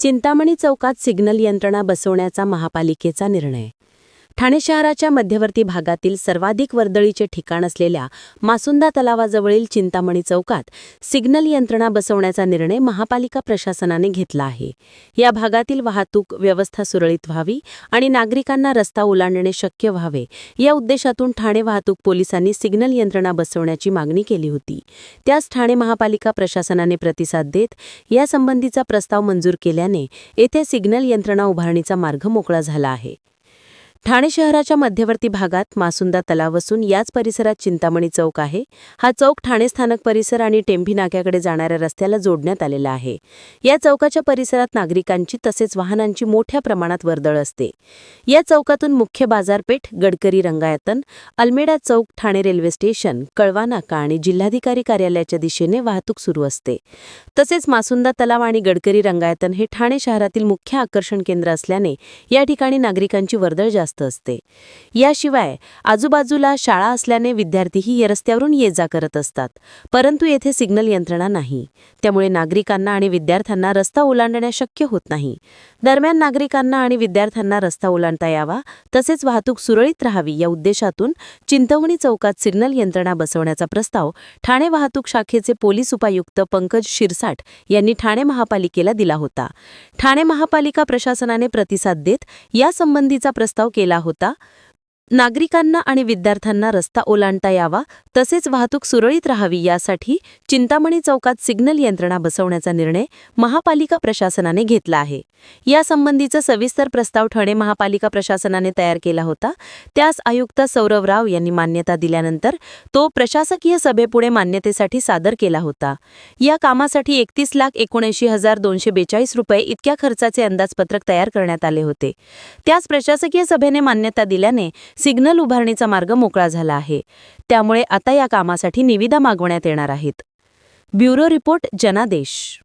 चिंतामणी चौकात सिग्नल यंत्रणा बसवण्याचा महापालिकेचा निर्णय. ठाणे शहराच्या मध्यवर्ती भागातील सर्वाधिक वर्दळीचे ठिकाण असलेल्या मासुंदा तलावाजवळील चिंतामणी चौकात सिग्नल यंत्रणा बसवण्याचा निर्णय महापालिका प्रशासनाने घेतला आहे. या भागातील वाहतूक व्यवस्था सुरळीत व्हावी आणि नागरिकांना रस्ता ओलांडणे शक्य व्हावे या उद्देशातून ठाणे वाहतूक पोलिसांनी सिग्नल यंत्रणा बसवण्याची मागणी केली होती. त्यास ठाणे महापालिका प्रशासनाने प्रतिसाद देत यासंबंधीचा प्रस्ताव मंजूर केल्याने येथे सिग्नल यंत्रणा उभारणीचा मार्ग मोकळा झाला आहे. ठाणे शहराच्या मध्यवर्ती भागात मासुंदा तलाव असून याच परिसरात चिंतामणी चौक आहे. हा चौक ठाणे स्थानक परिसर आणि टेंभी नाक्याकडे जाणाऱ्या रस्त्याला जोडण्यात आलेला आहे. या चौकाच्या परिसरात नागरिकांची तसेच वाहनांची मोठ्या प्रमाणात वर्दळ असते. या चौकातून मुख्य बाजारपेठ गडकरी रंगायतन अल्मेडा चौक ठाणे रेल्वे स्टेशन कळवा नाका आणि जिल्हाधिकारी कार्यालयाच्या दिशेने वाहतूक सुरू असते. तसेच मासुंदा तलाव आणि गडकरी रंगायतन हे ठाणे शहरातील मुख्य आकर्षण केंद्र असल्याने या ठिकाणी नागरिकांची वर्दळ जास्त असते. याशिवाय आजूबाजूला शाळा असल्याने विद्यार्थीही या रस्त्यावरून ये जा करत असतात. परंतु येथे सिग्नल यंत्रणा नाही. त्यामुळे नागरिकांना आणि विद्यार्थ्यांना रस्ता ओलांडणे शक्य होत नाही. दरम्यान नागरिकांना आणि विद्यार्थ्यांना रस्ता ओलांडता यावा तसेच वाहतूक सुरळीत राहावी या उद्देशातून चिंतवणी चौकात सिग्नल यंत्रणा बसवण्याचा प्रस्ताव ठाणे वाहतूक शाखेचे पोलीस उपायुक्त पंकज शिरसाट यांनी ठाणे महापालिकेला दिला होता. ठाणे महापालिका प्रशासनाने प्रतिसाद देत यासंबंधीचा प्रस्ताव केला होता नागरिकांना आणि विद्यार्थ्यांना रस्ता ओलांडता यावा तसेच वाहतूक सुरळीत राहावी यासाठी चिंतामणी चौकात सिग्नल यंत्रणा बसवण्याचा निर्णय महापालिका प्रशासनाने घेतला आहे. यासंबंधीचा सविस्तर प्रस्ताव ठाणे महापालिका प्रशासनाने तयार केला होता. त्यास आयुक्त सौरव राव यांनी मान्यता दिल्यानंतर तो प्रशासकीय सभेपुढे मान्यतेसाठी सादर केला होता. या कामासाठी एकतीस लाख एकोणऐंशी हजार दोनशे बेचाळीस रुपये इतक्या खर्चाचे अंदाजपत्रक तयार करण्यात आले होते. त्यास प्रशासकीय सभेने मान्यता दिल्याने सिग्नल उभारणीचा मार्ग मोकळा झाला आहे. त्यामुळे आता या कामासाठी निविदा मागवण्यात येणार आहेत. ब्युरो रिपोर्ट जनादेश.